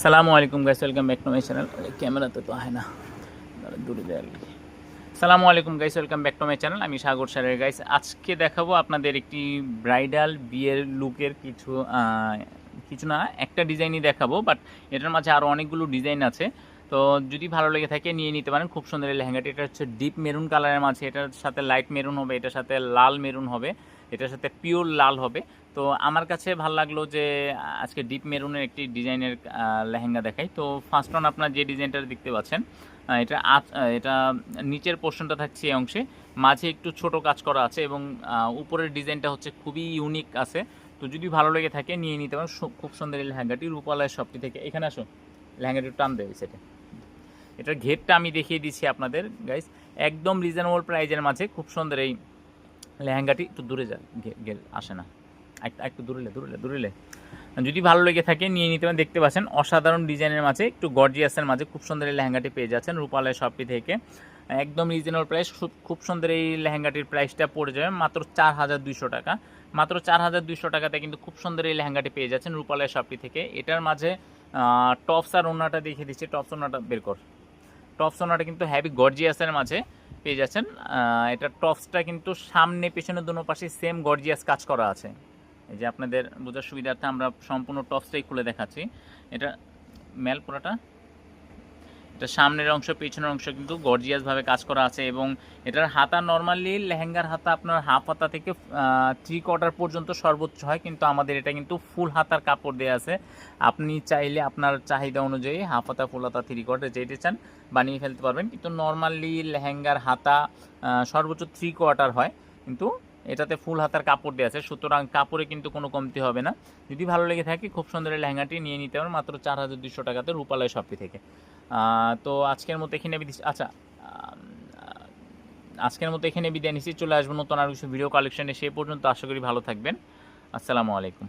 সালামু আলাইকুম guys welcome back to my channel ক্যামেরাতে তো হয় না। দূরে কি। সালামু আলাইকুম guys welcome back to my channel আমি সাগর স্যারের গাইস আজকে দেখাবো আপনাদের একটি ব্রাইডাল বিয়ের লুকের কিছু কিছু না, একটা ডিজাইনই দেখাবো বাট এটার মাঝে আরও অনেকগুলো ডিজাইন আছে। তো যদি ভালো লেগে থাকে, নিয়ে নিতে পারেন। খুব সুন্দর এই লেহেঙ্গাটি। এটা হচ্ছে ডিপ মেরুন কালারের মাঝে। এটার সাথে লাইট মেরুন হবে, এটার সাথে লাল মেরুন হবে। এটার সাথে পিওর লাল হবে। তো আমার কাছে ভালো লাগল যে, আজকে ডিপ মেরুনের একটি ডিজাইনের লেহেঙ্গা দেখাই। তো ফার্স্ট অন আপনার যে ডিজাইনটা দেখতে পাচ্ছেন এটা আঁচ- এটা নিচের পোর্শনটা থাকছে এই অংশে। মাঝে একটু ছোট কাজ করা আছে এবং উপরের ডিজাইনটা হচ্ছে খুবই ইউনিক আছে। তো যদি ভালো লেগে থাকে, নিয়ে নিতে পারেন। খুব সুন্দর এই লেহেঙ্গাটি রূপালয় শপটি থেকে। এখানে আসো লেহেঙ্গাটি টান দেবে সেটা এটার ঘেরটা আমি দেখিয়ে দিচ্ছি আপনাদের গাইস একদম রিজনেবল প্রাইজের মাঝে। খুব সুন্দর এই লেহেঙ্গাটি একটু দূরে যা আসে না। এক- একটু দূরেলে দূরে যদি ভালো লেগে থাকে, নিয়ে নিতে পারেন। দেখতে পাচ্ছেন, অসাধারণ ডিজাইনের মাঝে, একটু গর্জিয়াসের মাঝে খুব সুন্দর এই লেহেঙ্গাটি পেয়ে যাচ্ছেন রূপালয় শপটি থেকে। একদম রিজনেবল প্রাইস খুব সুন্দর এই লেহেঙ্গাটির প্রাইসটা পড়ে যাবে, মাত্র চার হাজার দুইশো টাকা। মাত্র চার হাজার দুইশো টাকাতে কিন্তু খুব সুন্দর এই লেহেঙ্গাটি পেয়ে যাচ্ছেন রূপালয় শপটি থেকে। এটার মাঝে টপস আর ওনাটা দেখিয়ে দিচ্ছি। টপস ওনাটা বের কর। টপস ওনাটা কিন্তু হ্যাভি গর্জিয়াসের মাঝে। পেয়ে যাচ্ছেন। এটা টপসটা কিন্তু সামনে পেছনে দুনো পাশে সেম গর্জিয়াস কাজ করা আছে। এই যে আপনাদের বোঝার সুবিধার্থে আমরা সম্পূর্ণ টপসটাই খুলে দেখাচ্ছি। এটা মেল পুরাটা এটা সামনের অংশ, পেছনের অংশ কিন্তু গর্জিয়াসভাবে কাজ করা আছে এবং এটার হাতা নর্মালি লেহেঙ্গার হাতা আপনার হাফ হাতা থেকে থ্রি কোয়ার্টার পর্যন্ত সর্বোচ্চ হয়, কিন্তু আমাদের এটা কিন্তু ফুল হাতার কাপড় দেওয়া আছে। আপনি চাইলে আপনার চাহিদা অনুযায়ী হাফ হাতা ফুল হাতা থ্রি কোয়ার্টার যেটি চান বানিয়ে ফেলতে পারবেন। কিন্তু নর্মালি লেহেঙ্গার হাতা সর্বোচ্চ থ্রি কোয়ার্টার হয়, কিন্তু এটাতে ফুল হাতার কাপড় দেওয়া আছে। সুতরাং কাপড়ে কিন্তু কোনো কমতি হবে না। যদি ভালো লেগে থাকে, খুব সুন্দর এই লেহেঙ্গাটি নিয়ে নিতে পারেন মাত্র চার হাজার দুশো টাকাতে রূপালয় শপটি থেকে। তো আজকের মতো এখানে আচ্ছা আজকের মতো এখানে বিদায় নিচ্ছি। চলে আসব নতুন আর কিছু ভিডিও কালেকশনে সেই পর্যন্ত আশা করি ভালো থাকবেন। আসসালামু আলাইকুম।